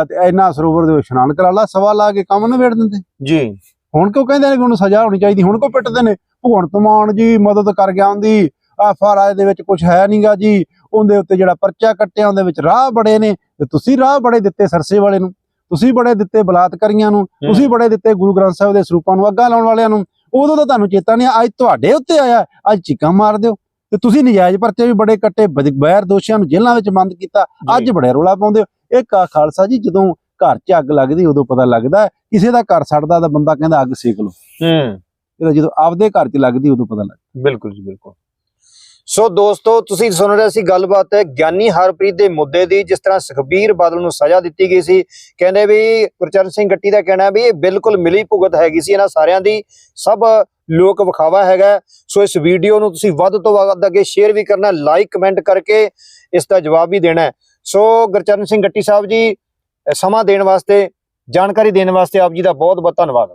ਤੇ ਇੰਨਾ ਸਰੋਵਰ ਦੇ ਇਸ਼ਨਾਨ ਕਰਾ ਲਾ ਸਵਾ ਲਾ ਕੇ ਕੰਮ ਨਿਬੇੜ ਦਿੰਦੇ। ਜੀ। ਹੁਣ ਕਿਉਂ ਕਹਿੰਦੇ ਨੇ ਕਿ ਉਹਨੂੰ ਸਜ਼ਾ ਹੋਣੀ ਚਾਹੀਦੀ? ਹੁਣ ਕਿਉਂ ਪਿੱਟਦੇ ਨੇ? ਭਗਵੰਤ ਮਾਨ ਜੀ ਮਦਦ ਕਰ ਗਿਆ ਉਹਦੀ। ਐਫ ਆਰ ਆਈ ਦੇ ਵਿੱਚ ਕੁਝ ਹੈ ਨਹੀਂਗਾ ਜੀ। ਉਹਦੇ ਉੱਤੇ ਜਿਹੜਾ ਪਰਚਾ ਕੱਟਿਆ ਉਹਦੇ ਵਿੱਚ ਰਾਹ ਬੜੇ ਨੇ। ਤੇ ਤੁਸੀਂ ਰਾਹ ਬੜੇ ਦਿੱਤੇ ਸਰਸੇ ਵਾਲੇ ਨੂੰ। ਤੁਸੀਂ ਬੜੇ ਦਿੱਤੇ ਬਲਾਤਕਾਰੀਆਂ ਨੂੰ। ਤੁਸੀਂ ਬੜੇ ਦਿੱਤੇ ਗੁਰੂ ਗ੍ਰੰਥ ਸਾਹਿਬ ਦੇ ਸਰੂਪਾਂ ਨੂੰ ਅੱਗਾ ਲਾਉਣ ਵਾਲਿਆਂ ਨੂੰ। ਉਦੋਂ ਤਾਂ ਤੁਹਾਨੂੰ ਚੇਤਾ ਨਹੀਂ ਅੱਜ ਤੁਹਾਡੇ ਉੱਤੇ ਆਇਆ। ਅੱਜ ਚੀਕਾਂ ਮਾਰ ਦਿਓ। ਤੇ ਤੁਸੀਂ ਨਜਾਇਜ਼ ਪਰਚੇ ਵੀ ਬੜੇ ਕੱਟੇ। ਬਦ- ਗੈਰ ਦੋਸ਼ੀਆਂ ਨੂੰ ਜੇਲ੍ਹਾਂ ਵਿੱਚ ਬੰਦ ਕੀਤਾ। ਅੱਜ ਬੜੇ ਰੋਲਾ ਪਾਉਂਦੇ ਹੋ। ਇਹ ਕਾ ਖਾਲਸਾ ਜੀ ਜਦੋਂ ਘਰ 'ਚ ਅੱਗ ਲੱਗਦੀ ਉਦੋਂ ਪਤਾ ਲੱਗਦਾ। ਕਿਸੇ ਦਾ ਘਰ ਸੜਦਾ ਤਾਂ ਬੰਦਾ ਕਹਿੰਦਾ ਅੱਗ ਸੇਕ ਲਓ। ਹੂੰ। ਇਹਦਾ ਜਦੋਂ ਆਪਦੇ ਘਰ 'ਚ ਲੱਗਦੀ, ਉਦੋਂ ਪਤਾ ਲੱਗਦਾ ਬਿਲਕੁਲ ਜੀ, ਬਿਲਕੁਲ। ਸੋ ਦੋਸਤੋ, ਤੁਸੀਂ ਸੁਣ ਰਹੇ ਸੀ ਗੱਲਬਾਤ ਹੈ ਗਿਆਨੀ ਹਰਪ੍ਰੀਤ ਦੇ ਮੁੱਦੇ ਦੀ, ਜਿਸ ਤਰ੍ਹਾਂ ਸੁਖਬੀਰ ਬਾਦਲ ਨੂੰ ਸਜ਼ਾ ਦਿੱਤੀ ਗਈ ਸੀ। ਕਹਿੰਦੇ ਵੀ ਗੁਰਚਰਨ ਸਿੰਘ ਗੱਟੀ ਦਾ ਕਹਿਣਾ ਵੀ ਇਹ ਬਿਲਕੁਲ ਮਿਲੀ ਭੁਗਤ ਹੈਗੀ ਸੀ। ਇਹਨਾਂ ਸਾਰਿਆਂ ਦੀ ਸਭ ਲੋਕ ਵਿਖਾਵਾ ਹੈਗਾ ਸੋ ਇਸ ਵੀਡੀਓ ਨੂੰ ਤੁਸੀਂ ਵੱਧ ਤੋਂ ਵੱਧ ਅੱਗੇ ਸ਼ੇਅਰ ਵੀ ਕਰਨਾ ਲਾਈਕ ਕਮੈਂਟ ਕਰਕੇ ਇਸ ਦਾ ਜਵਾਬ ਵੀ ਦੇਣਾ ਸੋ ਗੁਰਚਰਨ ਸਿੰਘ ਗੱਟੀ ਸਾਹਿਬ ਜੀ ਸਮਾਂ ਦੇਣ ਵਾਸਤੇ, ਜਾਣਕਾਰੀ ਦੇਣ ਵਾਸਤੇ ਆਪ ਜੀ ਦਾ ਬਹੁਤ ਬਹੁਤ ਧੰਨਵਾਦ।